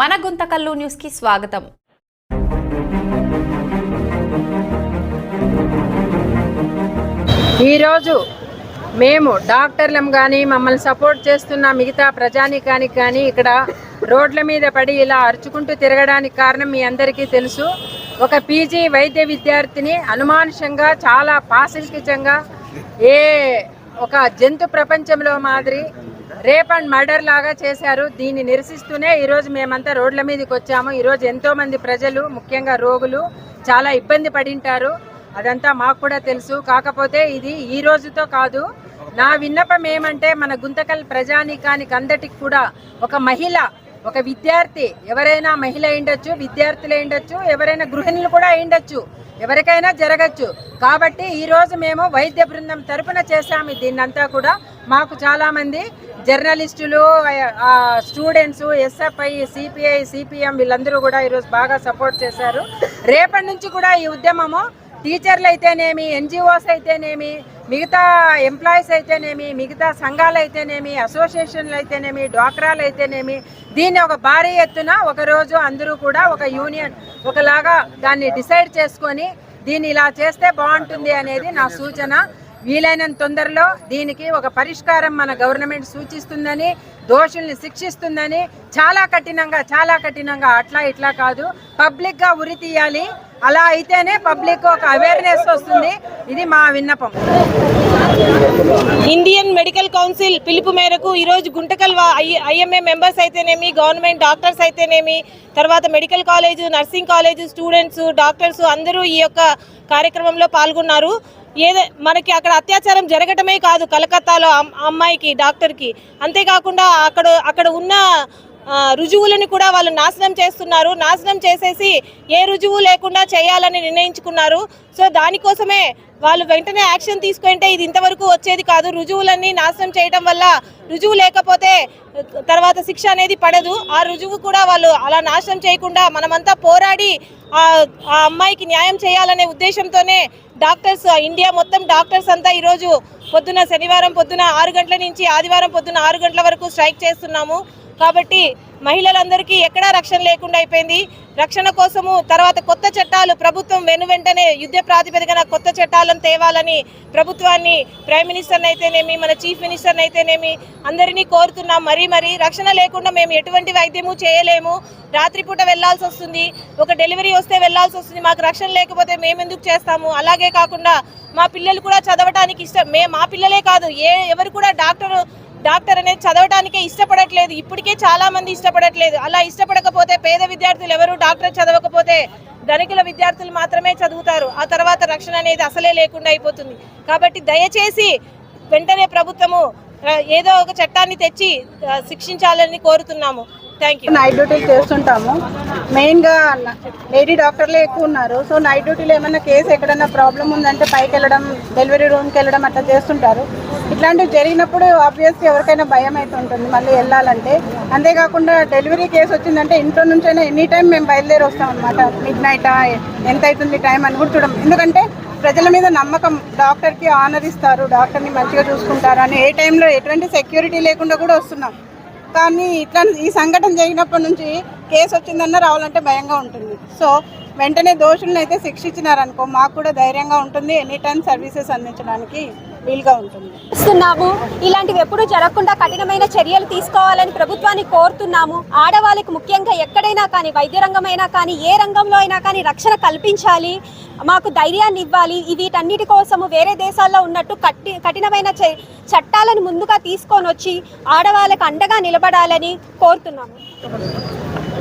మన గుంతకల్లు న్యూస్కి స్వాగతం. ఈరోజు మేము డాక్టర్లం కానీ మమ్మల్ని సపోర్ట్ చేస్తున్న మిగతా ప్రజానికానికి కానీ ఇక్కడ రోడ్ల మీద పడి ఇలా అరుచుకుంటూ తిరగడానికి కారణం మీ అందరికీ తెలుసు. ఒక పీజీ వైద్య విద్యార్థిని అనుమానుషంగా చాలా పాశవికంగా ఏ ఒక జంతు ప్రపంచంలో మాదిరి రేప్ అండ్ మర్డర్ లాగా చేశారు. దీన్ని నిరసిస్తూనే ఈరోజు మేమంతా రోడ్ల మీదకి వచ్చాము. ఈరోజు ఎంతోమంది ప్రజలు ముఖ్యంగా రోగులు చాలా ఇబ్బంది పడింటారు. అదంతా మాకు కూడా తెలుసు. కాకపోతే ఇది ఈ రోజుతో కాదు. నా విన్నపం ఏమంటే మన గుంతకల్ ప్రజానీకానికి అందటికి కూడా ఒక మహిళ ఒక విద్యార్థి ఎవరైనా మహిళ అయిండొచ్చు విద్యార్థులు అయిండొచ్చు ఎవరైనా గృహిణులు కూడా అయిండొచ్చు ఎవరికైనా జరగచ్చు. కాబట్టి ఈరోజు మేము వైద్య బృందం తరపున చేశాము. దీన్నంతా కూడా మాకు చాలామంది జర్నలిస్టులు స్టూడెంట్స్ ఎస్ఎఫ్ఐ సిపిఐ సిపిఎం వీళ్ళందరూ కూడా ఈరోజు బాగా సపోర్ట్ చేశారు. రేపటి నుంచి కూడా ఈ ఉద్యమము టీచర్లు అయితేనేమి ఎన్జిఓస్ అయితేనేమి మిగతా ఎంప్లాయీస్ అయితేనేమి మిగతా సంఘాలు అయితేనేమి అసోసియేషన్లు అయితేనేమి డ్వాక్రాలు అయితేనేమి దీన్ని ఒక భారీ ఎత్తున ఒకరోజు అందరూ కూడా ఒక యూనియన్ ఒకలాగా దాన్ని డిసైడ్ చేసుకొని దీన్ని ఇలా చేస్తే బాగుంటుంది అనేది నా సూచన. వీలైనంత తొందరలో దీనికి ఒక పరిష్కారం మన గవర్నమెంట్ సూచిస్తుందని దోషుల్ని శిక్షిస్తుందని చాలా కఠినంగా చాలా కఠినంగా అట్లా ఇట్లా కాదు. పబ్లిక్గా ఉరి తీయాలి. అలా అయితేనే పబ్లిక్ ఒక అవేర్నెస్ వస్తుంది. ఇది మా విన్నపం. ఇండియన్ మెడికల్ కౌన్సిల్ పిలుపు మేరకు ఈరోజు గుంటకల్ ఐఎంఏ మెంబర్స్ అయితేనేమి గవర్నమెంట్ డాక్టర్స్ అయితేనేమి తర్వాత medical college nursing college students doctors అందరూ ఈ యొక్క కార్యక్రమంలో పాల్గొన్నారు. ఏదే మనకి అక్కడ అత్యాచారం జరగటమే కాదు కలకత్తాలో అమ్- అమ్మాయికి డాక్టర్కి. అంతేకాకుండా అక్కడ అక్కడ ఉన్న రుజువులను కూడా వాళ్ళు నాశనం చేస్తున్నారు. నాశనం చేసేసి ఏ రుజువు లేకుండా చేయాలని నిర్ణయించుకున్నారు. సో దానికోసమే వాళ్ళు వెంటనే యాక్షన్ తీసుకుంటే ఇది ఇంతవరకు వచ్చేది కాదు. రుజువులన్నీ నాశనం చేయడం వల్ల రుజువు లేకపోతే తర్వాత శిక్ష అనేది పడదు. ఆ రుజువు కూడా వాళ్ళు అలా నాశనం చేయకుండా మనమంతా పోరాడి ఆ ఆ అమ్మాయికి న్యాయం చేయాలనే ఉద్దేశంతోనే డాక్టర్స్ ఇండియా మొత్తం డాక్టర్స్ అంతా ఈరోజు పొద్దున శనివారం పొద్దున ఆరు గంటల నుంచి ఆదివారం పొద్దున ఆరు గంటల వరకు స్ట్రైక్ చేస్తున్నాము. కాబట్టి మహిళలందరికీ ఎక్కడా రక్షణ లేకుండా అయిపోయింది. రక్షణ కోసము తర్వాత కొత్త చట్టాలు ప్రభుత్వం వెను వెంటనే యుద్ధ ప్రాతిపదికన కొత్త చట్టాలను తేవాలని ప్రభుత్వాన్ని ప్రైమ్ మినిస్టర్ని అయితేనేమి మన చీఫ్ మినిస్టర్ని అయితేనేమి అందరినీ కోరుతున్నాం. మరీ మరీ రక్షణ లేకుండా మేము ఎటువంటి వైద్యము చేయలేము. రాత్రిపూట వెళ్ళాల్సి వస్తుంది. ఒక డెలివరీ వస్తే వెళ్ళాల్సి వస్తుంది. మాకు రక్షణ లేకపోతే మేము ఎందుకు చేస్తాము? అలాగే కాకుండా మా పిల్లలు కూడా చదవటానికి ఇష్టం. మే మా పిల్లలే కాదు. ఏ ఎవరు కూడా డాక్టర్ డాక్టర్ అనేది చదవడానికే ఇష్టపడట్లేదు. ఇప్పటికే చాలా మంది ఇష్టపడట్లేదు. అలా ఇష్టపడకపోతే పేద విద్యార్థులు ఎవరు? డాక్టర్ చదవకపోతే ధనికుల విద్యార్థులు మాత్రమే చదువుతారు. ఆ తర్వాత రక్షణ అనేది అసలే లేకుండా అయిపోతుంది. కాబట్టి దయచేసి వెంటనే ప్రభుత్వము ఏదో ఒక చట్టాన్ని తెచ్చి శిక్షించాలని కోరుతున్నాము. థ్యాంక్ యూ నైట్ డ్యూటీలు చేస్తుంటాము. మెయిన్గా లేడీ డాక్టర్లే ఎక్కువ ఉన్నారు. సో నైట్ డ్యూటీలో ఏమైనా కేసు ఎక్కడైనా ప్రాబ్లం ఉందంటే పైకి వెళ్ళడం డెలివరీ రూమ్కి వెళ్ళడం అట్లా చేస్తుంటారు. ఇట్లాంటివి జరిగినప్పుడు ఆబ్వియస్గా ఎవరికైనా భయం అయితే ఉంటుంది మళ్ళీ వెళ్ళాలంటే. అంతేకాకుండా డెలివరీ కేసు వచ్చిందంటే ఇంట్లో నుంచైనా ఎనీ టైం మేము బయలుదేరి వస్తాం అనమాట మిడ్ నైటా ఎంత అవుతుంది టైం అని కూడా చూడం ఎందుకంటే ప్రజల మీద నమ్మకం డాక్టర్కి ఆనర్ ఇస్తారు డాక్టర్ని మంచిగా చూసుకుంటారు అని ఏ టైంలో ఎటువంటి సెక్యూరిటీ లేకుండా కూడా వస్తున్నాం. కానీ ఇట్లా ఈ సంఘటన జరిగినప్పటి నుంచి కేసు వచ్చిందన్న రావాలంటే భయంగా ఉంటుంది. సో వెంటనే దోషులను అయితే శిక్షించినారనుకో మాకు కూడా ధైర్యంగా ఉంటుంది. ఎనీ టైం సర్వీసెస్ అందించడానికి. వీలుగా ఉంటుంది. చేస్తున్నాము ఇలాంటివి ఎప్పుడూ జరగకుండా కఠినమైన చర్యలు తీసుకోవాలని ప్రభుత్వాన్ని కోరుతున్నాము. ఆడవాళ్ళకి ముఖ్యంగా ఎక్కడైనా కానీ వైద్య రంగమైనా కానీ ఏ రంగంలో అయినా కానీ రక్షణ కల్పించాలి. మాకు ధైర్యాన్ని ఇవ్వాలి. వీటన్నిటి కోసము వేరే దేశాల్లో ఉన్నట్టు కఠి కఠినమైన చ- చట్టాలను ముందుగా తీసుకొని వచ్చి ఆడవాళ్ళకు అండగా నిలబడాలని కోరుతున్నాము.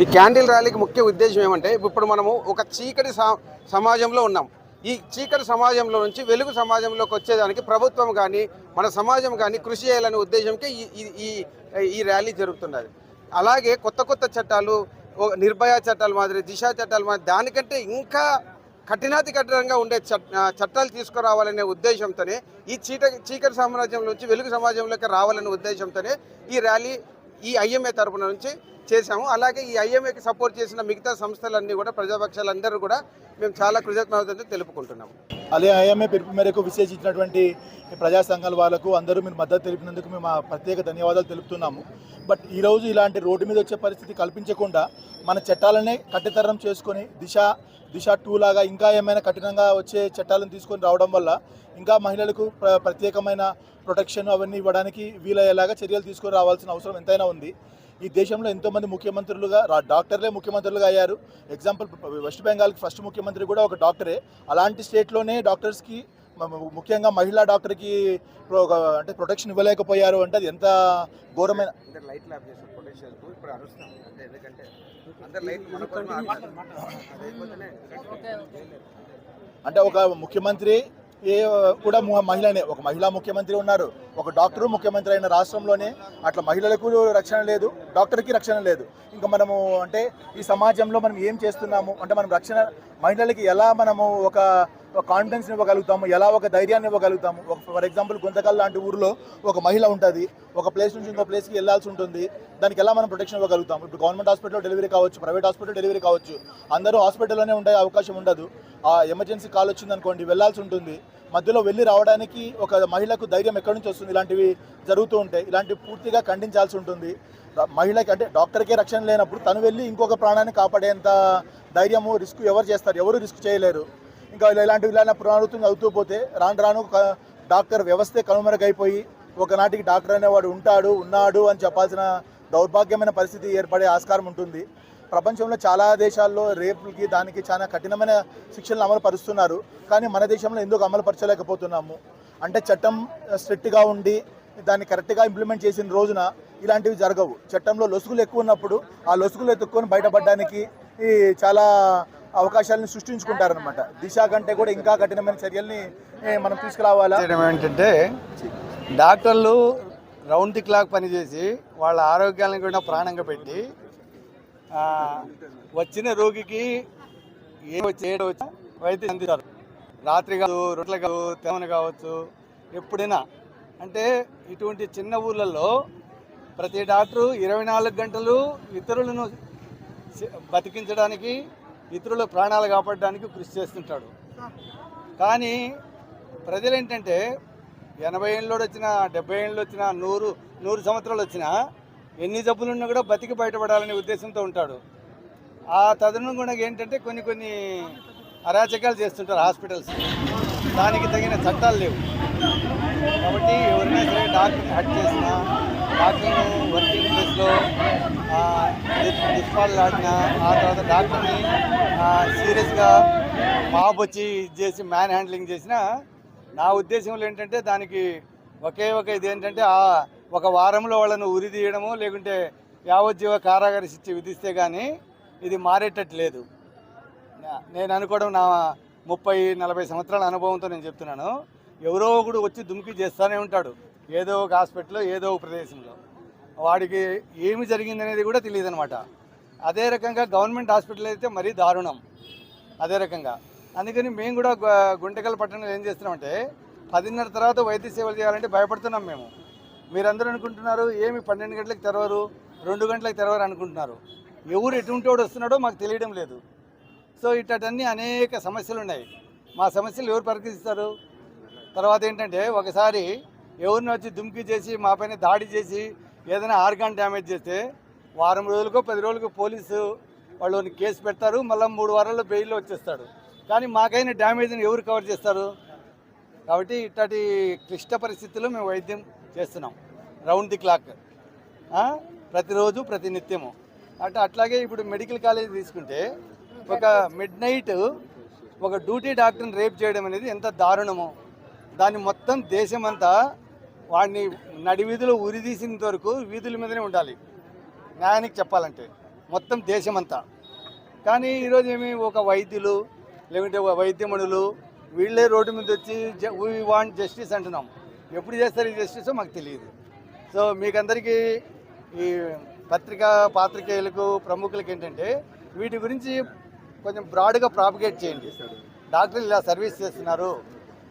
ఈ క్యాండిల్ ర్యాలీకి ముఖ్య ఉద్దేశం ఏమంటే ఇప్పుడు మనము ఒక చీకటి సా- సమాజంలో ఉన్నాం. ఈ చీకటి సమాజంలో నుంచి వెలుగు సమాజంలోకి వచ్చేదానికి ప్రభుత్వం కానీ మన సమాజం కానీ కృషి చేయాలనే ఉద్దేశంకే ఈ ఈ- ఈ ర్యాలీ జరుగుతున్నది. అలాగే కొత్త కొత్త చట్టాలు నిర్భయ చట్టాల మాదిరి దిశ చట్టాల మాదిరి దానికంటే ఇంకా కఠినాతి కఠినంగా ఉండే చట్టాలు తీసుకురావాలనే ఉద్దేశంతోనే ఈ చీట చీకటి సమాజంలో నుంచి వెలుగు సమాజంలోకి రావాలనే ఉద్దేశంతోనే ఈ ర్యాలీ ఈ ఐఎంఏ తరపున నుంచి చేశాము. అలాగే ఈ ఐఎంఏకి సపోర్ట్ చేసిన మిగతా సంస్థలన్నీ కూడా ప్రజాపక్షాలందరూ కూడా మేము చాలా కృతజ్ఞతలు తెలుపుకుంటున్నాము. అదే ఐఎంఏ పిలుపు మేరకు విశేషించినటువంటి ప్రజా సంఘాల వాళ్ళకు అందరూ మీరు మద్దతు తెలిపినందుకు మేము ఆ ప్రత్యేక ధన్యవాదాలు తెలుపుతున్నాము. బట్ ఈరోజు ఇలాంటి రోడ్డు మీద వచ్చే పరిస్థితి కల్పించకుండా మన చట్టాలనే కట్టితరం చేసుకొని దిశ దిశ టూ లాగా ఇంకా ఏమైనా కఠినంగా వచ్చే చట్టాలను తీసుకొని రావడం వల్ల ఇంకా మహిళలకు ప్ర- ప్రత్యేకమైన ప్రొటెక్షన్ అవన్నీ ఇవ్వడానికి వీలయ్యేలాగా చర్యలు తీసుకొని రావాల్సిన అవసరం ఎంతైనా ఉంది. ఈ దేశంలో ఎంతోమంది ముఖ్యమంత్రులుగా రా- డాక్టర్లే ముఖ్యమంత్రులుగా అయ్యారు. ఎగ్జాంపుల్ వెస్ట్ బెంగాల్కి ఫస్ట్ ముఖ్యమంత్రి కూడా ఒక డాక్టరే. అలాంటి స్టేట్లోనే డాక్టర్స్కి ముఖ్యంగా మహిళా డాక్టర్కి అంటే ప్రొటెక్షన్ ఇవ్వలేకపోయారు అంటే అది ఎంత ఘోరమైన అంటే ఒక ముఖ్యమంత్రి ఏ కూడా మహిళనే ఒక మహిళా ముఖ్యమంత్రి ఉన్నారు ఒక డాక్టరు ముఖ్యమంత్రి అయిన రాష్ట్రంలోనే అట్లా మహిళలకు రక్షణ లేదు డాక్టర్కి రక్షణ లేదు. ఇంకా మనము అంటే ఈ సమాజంలో మనం ఏం చేస్తున్నాము? అంటే మనం రక్షణ మహిళలకి ఎలా మనము ఒక ఒక కాన్ఫిడెన్స్ ఇవ్వగలుగుతాము ఎలా ఒక ధైర్యాన్ని ఇవ్వగలుగుతాము. ఒక ఫర్ ఎగ్జాంపుల్ గుంతకల్ లాంటి ఊరిలో ఒక మహిళ ఉంటుంది. ఒక ప్లేస్ నుంచి ఇంకో ప్లేస్కి వెళ్ళాల్సి ఉంటుంది. దానికి ఎలా మనం ప్రొటెక్షన్ ఇవ్వగలుగుతాం ఇప్పుడు గవర్నమెంట్ హాస్పిటల్లో డెలివరీ కావచ్చు ప్రైవేట్ హాస్పిటల్ డెలివరీ కావచ్చు. అందరూ హాస్పిటల్లోనే ఉండే అవకాశం ఉండదు. ఆ ఎమర్జెన్సీ కాల్ వచ్చింది అనుకోండి వెళ్ళాల్సి ఉంటుంది. మధ్యలో వెళ్ళి రావడానికి ఒక మహిళకు ధైర్యం ఎక్కడి నుంచి వస్తుంది? ఇలాంటివి జరుగుతూ ఉంటాయి. ఇలాంటివి పూర్తిగా ఖండించాల్సి ఉంటుంది. మహిళకి అంటే డాక్టర్కే రక్షణ లేనప్పుడు తను వెళ్ళి ఇంకొక ప్రాణాన్ని కాపాడేంత ధైర్యము రిస్క్ ఎవరు చేస్తారు? ఎవరు రిస్క్ చేయలేరు. ఇంకా ఇలాంటివి ఇలా పునరావృతం అవుతూ పోతే రాను రాను డాక్టర్ వ్యవస్థే కనుమరుగైపోయి ఒకనాటికి డాక్టర్ అనేవాడు ఉంటాడు ఉన్నాడు అని చెప్పాల్సిన దౌర్భాగ్యమైన పరిస్థితి ఏర్పడే ఆస్కారం ఉంటుంది. ప్రపంచంలో చాలా దేశాల్లో రేపులకి దానికి చాలా కఠినమైన శిక్షలను అమలు పరుస్తున్నారు కానీ మన దేశంలో ఎందుకు అమలు పరచలేకపోతున్నాము అంటే చట్టం స్ట్రిక్ట్గా ఉండి దాన్ని కరెక్ట్గా ఇంప్లిమెంట్ చేసిన రోజున ఇలాంటివి జరగవు. చట్టంలో లొసుగులు ఎక్కువ ఉన్నప్పుడు ఆ లొసుగులు ఎత్తుక్కొని బయటపడడానికి ఈ చాలా అవకాశాలను సృష్టించుకుంటారనమాట దిశ కంటే కూడా ఇంకా కఠినమైన చర్యల్ని మనం తీసుకురావాలా? ఏంటంటే డాక్టర్లు రౌండ్ ది క్లాక్ పనిచేసి వాళ్ళ ఆరోగ్యాలను కూడా ప్రాణంగా పెట్టి వచ్చిన రోగికి ఏ చేయడం వచ్చి వైద్యం అందిస్తారు. రాత్రి కాదు రొట్టెలు కాదు తెమన కావచ్చు ఎప్పుడైనా. అంటే ఇటువంటి చిన్న ఊళ్ళల్లో ప్రతి డాక్టరు ఇరవై నాలుగు గంటలు ఇతరులను బతికించడానికి ఇతరుల ప్రాణాలు కాపాడడానికి కృషి చేస్తుంటాడు. కానీ ప్రజలు ఏంటంటే ఎనభై ఏళ్ళు వచ్చిన డెబ్బై ఏళ్ళు వచ్చిన నూరు నూరు సంవత్సరాలు వచ్చినా ఎన్ని జబ్బులు ఉన్నా కూడా బతికి బయటపడాలనే ఉద్దేశంతో ఉంటాడు. ఆ తదనుగుణంగా ఏంటంటే కొన్ని కొన్ని అరాచకాలు చేస్తుంటారు హాస్పిటల్స్. దానికి తగిన చట్టాలు లేవు. కాబట్టి ఎవరైనా సరే డాక్టర్ని హట్ చేసినా డాక్టర్ను వర్కింగ్ ప్లేస్లో డిస్పాల్ ఆడినా ఆ తర్వాత డాక్టర్ని సీరియస్గా మాబ్ వచ్చి ఇది చేసి మ్యాన్ హ్యాండ్లింగ్ చేసినా నా ఉద్దేశంలో ఏంటంటే దానికి ఒకే ఒక ఇది ఏంటంటే ఆ ఒక వారంలో వాళ్ళను ఉరి తీయడము లేకుంటే యావజ్జీవ కారాగార శిక్ష విధిస్తే కానీ ఇది మారేటట్టు లేదు నేను అనుకోవడం నా ముప్పై నలభై సంవత్సరాల అనుభవంతో నేను చెప్తున్నాను. ఎవరో ఒకడు వచ్చి దుమికి చేస్తూనే ఉంటాడు. ఏదో ఒక హాస్పిటల్లో ఏదో ఒక ప్రదేశంలో. వాడికి ఏమి జరిగిందనేది కూడా తెలియదు అనమాట అదే రకంగా గవర్నమెంట్ హాస్పిటల్ అయితే మరీ దారుణం. అదే రకంగా. అందుకని మేము కూడా గుంటకల్ పట్టణంలో ఏం చేస్తున్నామంటే పదిన్నర తర్వాత వైద్య సేవలు చేయాలంటే భయపడుతున్నాం మేము. మీరందరూ అనుకుంటున్నారు ఏమి పన్నెండు గంటలకు తెరవరు రెండు గంటలకు తెరవరు అనుకుంటున్నారు. ఎవరు ఎటువంటి వాడు వస్తున్నాడో మాకు తెలియడం లేదు. సో ఇట్టన్నీ అనేక సమస్యలు ఉన్నాయి. మా సమస్యలు ఎవరు పరికిస్తారు? తర్వాత ఏంటంటే ఒకసారి ఎవరిని వచ్చి దుమ్కి చేసి మా పైన దాడి చేసి ఏదైనా ఆర్గాన్ డ్యామేజ్ చేస్తే వారం రోజులకో పది రోజులకో పోలీసు వాళ్ళని కేసు పెడతారు మళ్ళీ మూడు వారాల్లో బెయిల్లో వచ్చేస్తాడు. కానీ మాకైన డ్యామేజ్ని ఎవరు కవర్ చేస్తారు? కాబట్టి ఇట్లాంటి క్లిష్ట పరిస్థితుల్లో మేము వైద్యం చేస్తున్నాం. Round the clock. ప్రతిరోజు ప్రతి నిత్యము అంటే అట్లాగే ఇప్పుడు మెడికల్ కాలేజ్ తీసుకుంటే ఒక మిడ్ నైట్ ఒక డ్యూటీ డాక్టర్ని రేప్ చేయడం అనేది ఎంత దారుణమో. దాన్ని మొత్తం దేశమంతా వాడిని నడి వీధిలో ఉరిదీసినంత వరకు వీధుల మీదనే ఉండాలి. న్యాయానికి చెప్పాలంటే మొత్తం దేశమంతా. కానీ ఈరోజు ఏమి ఒక వైద్యులు లేకుంటే వైద్యమణులు వీళ్ళే రోడ్డు మీద వచ్చి వీ వాంట్ జస్టిస్ అంటున్నాం. ఎప్పుడు చేస్తారు ఈ జస్టిస్ మాకు తెలియదు. సో మీకందరికీ ఈ పత్రికా పాత్రికేయులకు ప్రముఖులకు ఏంటంటే వీటి గురించి కొంచెం బ్రాడ్గా ప్రాపగేట్ చేయండి. డాక్టర్లు ఇలా సర్వీస్ చేస్తున్నారు.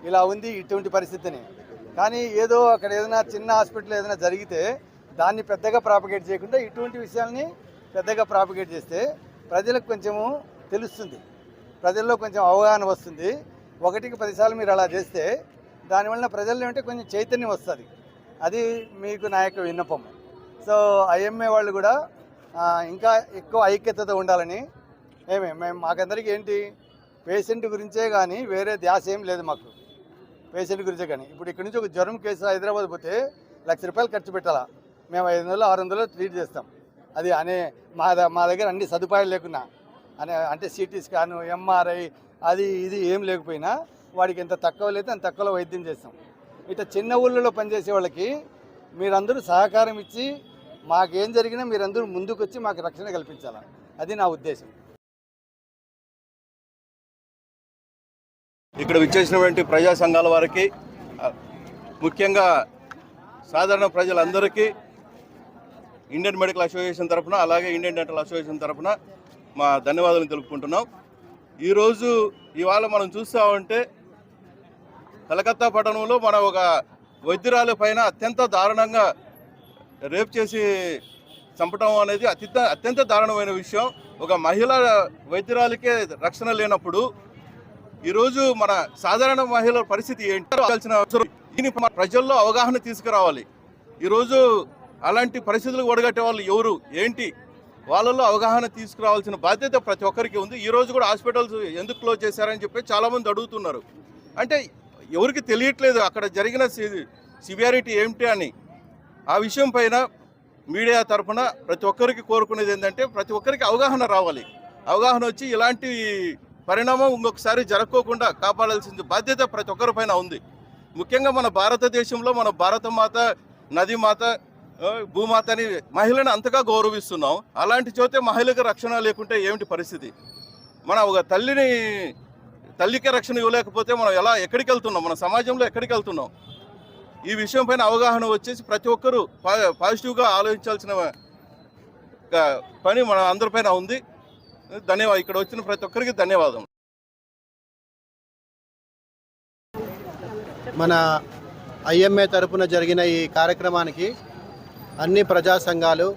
ఇలా ఉంది ఇటువంటి పరిస్థితిని. కానీ ఏదో అక్కడ ఏదైనా చిన్న హాస్పిటల్ ఏదైనా జరిగితే దాన్ని పెద్దగా ప్రాపగేట్ చేయకుండా ఇటువంటి విషయాల్ని పెద్దగా ప్రాపగేట్ చేస్తే ప్రజలకు కొంచెము తెలుస్తుంది. ప్రజల్లో కొంచెం అవగాహన వస్తుంది. ఒకటికి పదిసార్లు మీరు అలా చేస్తే దానివల్ల ప్రజల్లో ఉంటే కొంచెం చైతన్యం వస్తుంది. అది మీకు నా యొక్క విన్నపం. సో ఐఎంఏ వాళ్ళు కూడా ఇంకా ఎక్కువ ఐక్యతతో ఉండాలని ఏమే మేము మాకందరికీ ఏంటి? పేషెంట్ గురించే కానీ వేరే ధ్యాస ఏం లేదు మాకు. పేషెంట్ గురించే కానీ. ఇప్పుడు ఇక్కడ నుంచి ఒక జ్వరం కేసు హైదరాబాద్ పోతే లక్ష రూపాయలు ఖర్చు పెట్టాలా? మేము ఐదు వందలు ఆరు వందలు ట్రీట్ చేస్తాం. అది అనే మా ద- మా దగ్గర అన్ని సదుపాయాలు లేకున్నా. అనే అంటే సిటీ స్కాన్ ఎంఆర్ఐ అది ఇది ఏం లేకపోయినా వాడికి ఎంత తక్కువ లేదు అంత తక్కువలో వైద్యం చేస్తాం. ఇట్లా చిన్న ఊళ్ళలో పనిచేసే వాళ్ళకి మీరందరూ సహకారం ఇచ్చి మాకేం జరిగినా మీరందరూ ముందుకు వచ్చి మాకు రక్షణ కల్పించాలి? అది నా ఉద్దేశం. ఇక్కడ విచ్చేసినటువంటి ప్రజా సంఘాల వారికి ముఖ్యంగా సాధారణ ప్రజలందరికీ ఇండియన్ మెడికల్ అసోసియేషన్ తరఫున అలాగే ఇండియన్ డెంటల్ అసోసియేషన్ తరఫున మా ధన్యవాదాలు తెలుపుకుంటున్నాం. ఈరోజు ఇవాళ మనం చూస్తూ ఉంటే కలకత్తా పట్టణంలో మన ఒక వైద్యురాలు పైన అత్యంత దారుణంగా రేప్ చేసి చంపడం అనేది అత్యంత అత్యంత దారుణమైన విషయం. ఒక మహిళ వైద్యురాలకే రక్షణ లేనప్పుడు ఈరోజు మన సాధారణ మహిళల పరిస్థితి ఏంటో? అవసరం. దీని మన ప్రజల్లో అవగాహన తీసుకురావాలి. ఈరోజు అలాంటి పరిస్థితులు ఒడగట్టే వాళ్ళు ఎవరు? ఏంటి? వాళ్ళలో అవగాహన తీసుకురావాల్సిన బాధ్యత ప్రతి ఒక్కరికి ఉంది. ఈరోజు కూడా హాస్పిటల్స్ ఎందుకు క్లోజ్ చేశారని చెప్పి చాలామంది అడుగుతున్నారు. అంటే ఎవరికి తెలియట్లేదు అక్కడ జరిగిన సివియారిటీ ఏమిటి అని. ఆ విషయం పైన మీడియా తరఫున ప్రతి ఒక్కరికి కోరుకునేది ఏంటంటే ప్రతి ఒక్కరికి అవగాహన రావాలి. అవగాహన వచ్చి ఇలాంటి పరిణామం ఇంకొకసారి జరగకోకుండా కాపాడాల్సిన బాధ్యత ప్రతి ఒక్కరి పైన ఉంది. ముఖ్యంగా మన భారతదేశంలో మన భారత మాత నది మాత భూమాతని మహిళను అంతగా గౌరవిస్తున్నాం. అలాంటి చోతే మహిళకు రక్షణ లేకుంటే ఏమిటి పరిస్థితి? మన ఒక తల్లిని తల్లికే రక్షణ ఇవ్వలేకపోతే మనం ఎలా ఎక్కడికి వెళ్తున్నాం? మన సమాజంలో ఎక్కడికి వెళ్తున్నాం? ఈ విషయం పైన అవగాహన వచ్చేసి ప్రతి ఒక్కరూ పా- పాజిటివ్గా ఆలోచించాల్సిన పని మన అందరిపైన ఉంది. ధన్యవాదాలు ఇక్కడ వచ్చిన ప్రతి ఒక్కరికి ధన్యవాదం. మన ఐఎంఏ తరపున జరిగిన ఈ కార్యక్రమానికి అన్ని ప్రజా సంఘాలు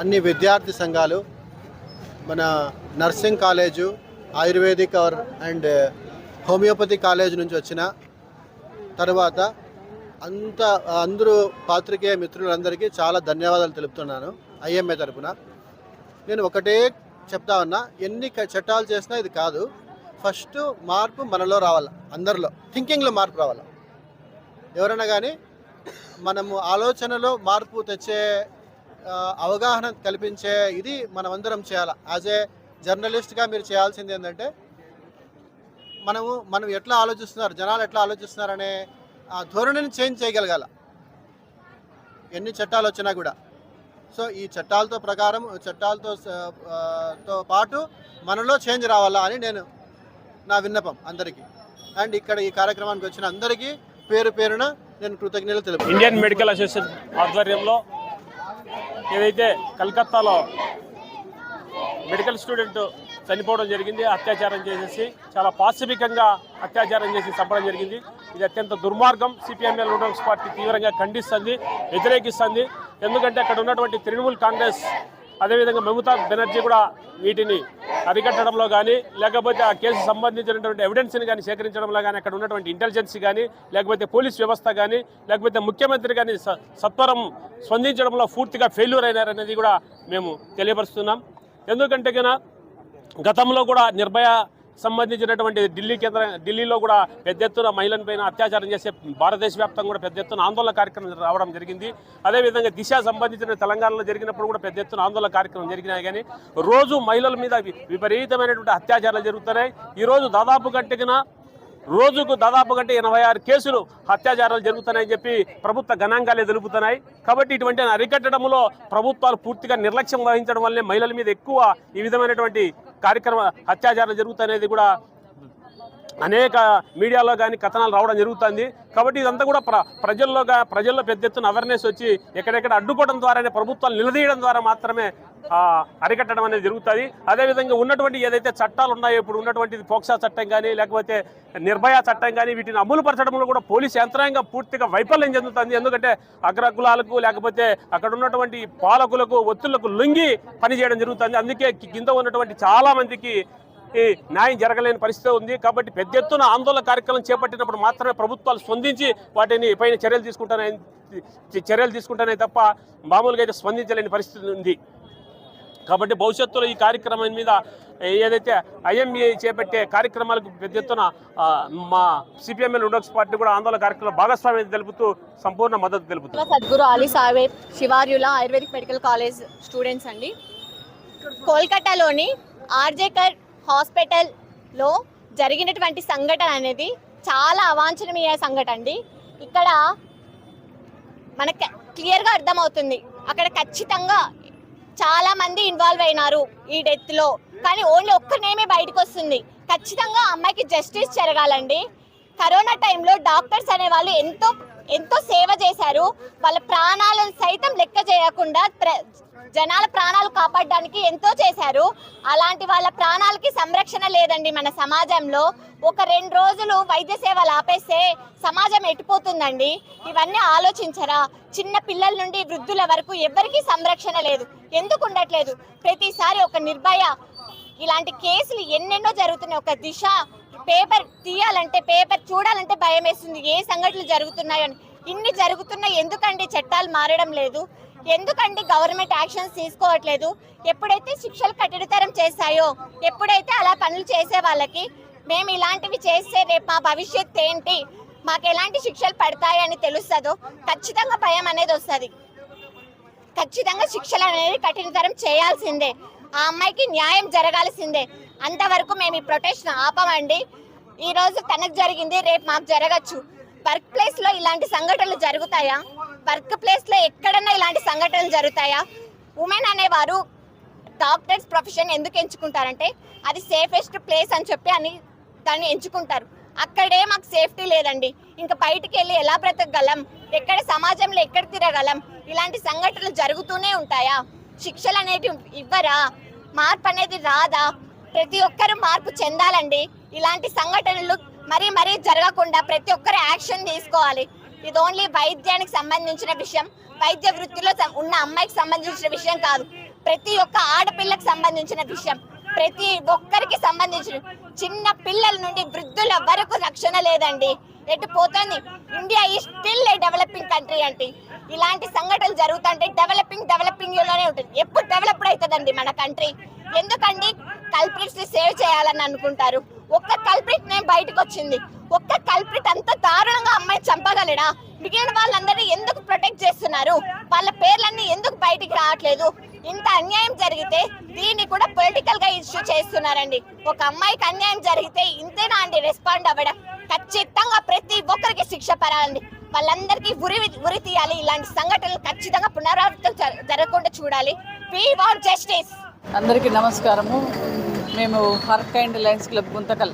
అన్ని విద్యార్థి సంఘాలు మన nursing college ayurvedic R and homeopathy college నుంచి వచ్చిన తర్వాత అంత అందరూ పాత్రికేయ మిత్రులందరికీ చాలా ధన్యవాదాలు తెలుపుతున్నాను ఐఎంఏ తరపున. నేను ఒకటే చెప్తా ఉన్నా ఎన్ని చట్టాలు చేసినా ఇది కాదు. ఫస్ట్ మార్పు మనలో రావాలి అందరిలో. థింకింగ్లో మార్పు రావాలి. ఎవరైనా కానీ మనము ఆలోచనలో మార్పు తెచ్చే అవగాహన కల్పించే ఇది మనమందరం చేయాలి. యాజ్ ఏ జర్నలిస్ట్గా మీరు చేయాల్సింది ఏంటంటే మనము మనం ఎట్లా ఆలోచిస్తున్నారు జనాలు ఎట్లా ఆలోచిస్తున్నారనే ఆ ధోరణిని చేంజ్ చేయగలగాల. ఎన్ని చట్టాలు వచ్చినా కూడా. సో ఈ చట్టాలతో ప్రకారం చట్టాలతో తో పాటు మనలో చేంజ్ రావాలా అని నేను నా విన్నపం అందరికీ. అండ్ ఇక్కడ ఈ కార్యక్రమానికి వచ్చిన అందరికీ పేరు పేరున నేను కృతజ్ఞతలు తెలుపు ఇండియన్ మెడికల్ అసోసియేషన్ ఆధ్వర్యంలో ఏదైతే కలకత్తాలో మెడికల్ స్టూడెంట్ చనిపోవడం జరిగింది అత్యాచారం చేసేసి చాలా పాశవికంగా అత్యాచారం చేసి చంపడం జరిగింది. ఇది అత్యంత దుర్మార్గం. సిపిఎంఎల్ నూడల్స్ పార్టీ తీవ్రంగా ఖండిస్తుంది వ్యతిరేకిస్తుంది. ఎందుకంటే అక్కడ ఉన్నటువంటి తృణమూల్ కాంగ్రెస్ అదేవిధంగా మమతా బెనర్జీ కూడా వీటిని అరికట్టడంలో కానీ లేకపోతే ఆ కేసు సంబంధించినటువంటి ఎవిడెన్స్ని కానీ సేకరించడంలో కానీ అక్కడ ఉన్నటువంటి ఇంటెలిజెన్స్ కానీ లేకపోతే పోలీస్ వ్యవస్థ కానీ లేకపోతే ముఖ్యమంత్రి కానీ స- సత్వరం స్పందించడంలో పూర్తిగా ఫెయిల్యూర్ అయినారనేది కూడా మేము తెలియపరుస్తున్నాం. ఎందుకంటే కన్నా గతంలో కూడా నిర్భయ సంబంధించినటువంటి ఢిల్లీ కేంద్ర ఢిల్లీలో కూడా పెద్ద ఎత్తున మహిళలపైన అత్యాచారం చేసే భారతదేశ వ్యాప్తంగా కూడా పెద్ద ఎత్తున ఆందోళన కార్యక్రమం రావడం జరిగింది. అదేవిధంగా దిశ సంబంధించిన తెలంగాణలో జరిగినప్పుడు కూడా పెద్ద ఎత్తున ఆందోళన కార్యక్రమం జరిగినాయి. కానీ రోజు మహిళల మీద విపరీతమైనటువంటి అత్యాచారాలు జరుగుతున్నాయి. ఈరోజు దాదాపు గంటకిన రోజుకు దాదాపు కంటే ఎనభై ఆరు కేసులు అత్యాచారాలు జరుగుతున్నాయని చెప్పి ప్రభుత్వ గణాంకాలే తెలుపుతున్నాయి. కాబట్టి ఇటువంటి అరికట్టడంలో ప్రభుత్వాలు పూర్తిగా నిర్లక్ష్యం వహించడం వల్లనే మహిళల మీద ఎక్కువ ఈ విధమైనటువంటి కార్యక్రమ అత్యాచారాలు జరుగుతాయనేది కూడా అనేక మీడియాలో కానీ కథనాలు రావడం జరుగుతుంది. కాబట్టి ఇదంతా కూడా ప్ర ప్రజల్లో ప్రజల్లో పెద్ద ఎత్తున అవేర్నెస్ వచ్చి ఎక్కడెక్కడ అడ్డుకోవడం ద్వారానే ప్రభుత్వాలు నిలదీయడం ద్వారా మాత్రమే అరికట్టడం అనేది జరుగుతుంది. అదేవిధంగా ఉన్నటువంటి ఏదైతే చట్టాలు ఉన్నాయో ఇప్పుడు ఉన్నటువంటి పోక్సా చట్టం కానీ లేకపోతే నిర్భయ చట్టం కానీ వీటిని అమలు పరచడంలో కూడా పోలీసు యంత్రాంగం పూర్తిగా వైఫల్యం చెందుతుంది. ఎందుకంటే అగ్రకులాలకు లేకపోతే అక్కడ ఉన్నటువంటి పాలకులకు ఒత్తులకు లొంగి పనిచేయడం జరుగుతుంది. అందుకే కింద ఉన్నటువంటి చాలామందికి న్యాయం జరగలేని పరిస్థితి ఉంది. కాబట్టి పెద్ద ఎత్తున ఆందోళన కార్యక్రమం చేపట్టినప్పుడు మాత్రమే ప్రభుత్వాలు స్పందించి వాటిని పైన చర్యలు తీసుకుంటానని చర్యలు తీసుకుంటానే తప్ప మామూలుగా అయితే స్పందించలేని పరిస్థితి ఉంది. కాబట్టి భవిష్యత్తులో ఈ కార్యక్రమం మీద ఏదైతే ఐఎంఏ చేపట్టే కార్యక్రమాలకు పెద్ద ఎత్తున మా సిపిఎంఎల్ ఉండక్స్ పార్టీ కూడా ఆందోళన కార్యక్రమంలో భాగస్వామ్యం తెలుపుతూ సంపూర్ణ మద్దతు తెలుపుతుంది. సద్గురు అలీ సావేద్ శివార్యుల ఆయుర్వేదిక్ మెడికల్ కాలేజ్ స్టూడెంట్స్ అండి. కోల్కతాలోని ఆర్జేకర్ హాస్పిటల్లో జరిగినటువంటి సంఘటన అనేది చాలా అవాంఛనీయ సంఘటన అండి. ఇక్కడ మనకి క్లియర్గా అర్థమవుతుంది. అక్కడ ఖచ్చితంగా చాలా మంది ఇన్వాల్వ్ అయినారు ఈ డెత్లో. కానీ ఓన్లీ ఒక్క నేమే బయటకు వస్తుంది. ఖచ్చితంగా అమ్మాయికి జస్టిస్ జరగాలండి. కరోనా టైంలో డాక్టర్స్ అనే వాళ్ళు ఎంతో ఎంతో సేవ చేశారు. వాళ్ళ ప్రాణాలను సైతం లెక్క చేయకుండా ప్ర- జనాల ప్రాణాలు కాపాడడానికి ఎంతో చేశారు. అలాంటి వాళ్ళ ప్రాణాలకి సంరక్షణ లేదండి మన సమాజంలో. ఒక రెండు రోజులు వైద్య సేవలు ఆపేస్తే సమాజం ఎట్టిపోతుందండి ఇవన్నీ ఆలోచించరా? చిన్న పిల్లల నుండి వృద్ధుల వరకు ఎవరికీ సంరక్షణ లేదు. ఎందుకు ఉండట్లేదు? ప్రతిసారి ఒక నిర్భయ ఇలాంటి కేసులు ఎన్నెన్నో జరుగుతున్నాయి. ఒక దిశ పేపర్ తీయాలంటే పేపర్ చూడాలంటే భయం వేస్తుంది ఏ సంఘటనలు జరుగుతున్నాయని ఇన్ని జరుగుతున్నాయి ఎందుకండి చట్టాలు మారడం లేదు? ఎందుకండి గవర్నమెంట్ యాక్షన్స్ తీసుకోవట్లేదు? ఎప్పుడైతే శిక్షలు కఠినతరం చేశాయో ఎప్పుడైతే అలా పనులు చేసే వాళ్ళకి మేము ఇలాంటివి చేస్తే రేపు మా భవిష్యత్ ఏంటి? మాకు ఎలాంటి శిక్షలు పడతాయని తెలుస్తుందో ఖచ్చితంగా భయం అనేది వస్తుంది. ఖచ్చితంగా శిక్షలు అనేది కఠినతరం చేయాల్సిందే. ఆ అమ్మాయికి న్యాయం జరగాల్సిందే. అంతవరకు మేము ఈ ప్రొటెస్ట్ ఆపమండి. ఈ రోజు తనకు జరిగింది రేపు మాకు జరగచ్చు. వర్క్ ప్లేస్లో ఇలాంటి సంఘటనలు జరుగుతాయా? వర్క్ ప్లేస్లో ఎక్కడన్నా ఇలాంటి సంఘటనలు జరుగుతాయా? ఉమెన్ అనేవారు డాక్టర్స్ ప్రొఫెషన్ ఎందుకు ఎంచుకుంటారంటే అది సేఫెస్ట్ ప్లేస్ అని చెప్పి అని దాన్ని ఎంచుకుంటారు. అక్కడే మాకు సేఫ్టీ లేదండి. ఇంకా బయటికి వెళ్ళి ఎలా బ్రతకగలం? ఎక్కడ సమాజంలో ఎక్కడ తిరగలం? ఇలాంటి సంఘటనలు జరుగుతూనే ఉంటాయా? శిక్షలు అనేటివి ఇవ్వరా? మార్పు అనేది రాదా? ప్రతి ఒక్కరు మార్పు చెందాలండి. ఇలాంటి సంఘటనలు మరీ మరీ జరగకుండా ప్రతి ఒక్కరు యాక్షన్ తీసుకోవాలి. ఇది ఓన్లీ వైద్యానికి సంబంధించిన విషయం. వైద్య వృత్తిలో ఉన్న అమ్మాయికి సంబంధించిన విషయం కాదు. ప్రతి ఒక్క ఆడపిల్లకి సంబంధించిన విషయం. ప్రతి ఒక్కరికి సంబంధించిన చిన్న పిల్లల నుండి వృద్ధుల వరకు రక్షణ లేదండి. ఎటు పోతుంది? ఇండియా ఈ స్టిల్ ఏ డెవలపింగ్ కంట్రీ అంటే ఇలాంటి సంఘటనలు జరుగుతుంటే డెవలపింగ్ డెవలపింగ్లోనే ఉంటుంది. ఎప్పుడు డెవలప్డ్ అవుతుందండి మన కంట్రీ. ఎందుకండి? కల్ప్రిట్స్ని సేవ్ చేయాలని అనుకుంటారు. ఒక్క కల్ప్రిట్ నేమ్ బయటకు వచ్చింది ఒక్క కల్ప్రిట్ అంత దారుణంగా అమ్మాయి చంపగలడా? మిగిలిన వాళ్ళందరినీ ఎందుకు ప్రొటెక్ట్ చేస్తున్నారు? వాళ్ళ పేర్లన్నీ ఎందుకు బయటికి రావట్లేదు? ఇంత అన్యాయం జరిగితే దీన్ని కూడా పొలిటికల్గా ఇష్యూ చేస్తున్నారండి. ఒక అమ్మాయికి అన్యాయం జరిగితే ఇంతేనా అండి రెస్పాండ్ అవ్వడం? ఖచ్చితంగా ప్రతి ఒక్కరికి శిక్ష పడాలండి. వాళ్ళందరికీ ఉరి ఉరి తీయాలి. ఇలాంటి సంఘటనలు ఖచ్చితంగా పునరావృతం జరగకుండా చూడాలి. వీ వాంట్ జస్టిస్ అందరికీ నమస్కారము. మేము her kind Lions Club Guntakal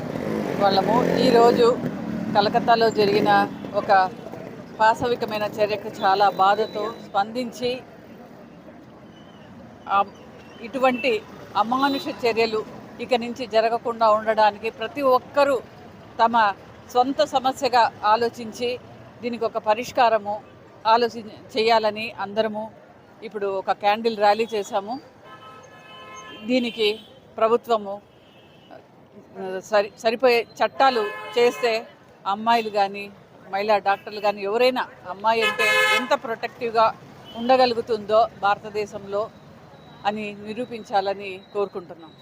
వాళ్ళము. ఈరోజు కలకత్తాలో జరిగిన ఒక పాశవికమైన చర్యకు చాలా బాధతో స్పందించి ఇటువంటి అమానుష చర్యలు ఇక నుంచి జరగకుండా ఉండడానికి ప్రతి ఒక్కరూ తమ సొంత సమస్యగా ఆలోచించి దీనికి ఒక పరిష్కారము ఆలోచి చేయాలని అందరము ఇప్పుడు ఒక క్యాండిల్ ర్యాలీ చేశాము. దీనికి ప్రభుత్వము సరి సరిపోయే చట్టాలు చేస్తే అమ్మాయిలు కానీ మహిళా డాక్టర్లు కానీ ఎవరైనా అమ్మాయి అంటే ఎంత ప్రొటెక్టివ్గా ఉండగలుగుతుందో భారతదేశంలో అని నిరూపించాలని కోరుకుంటున్నాం.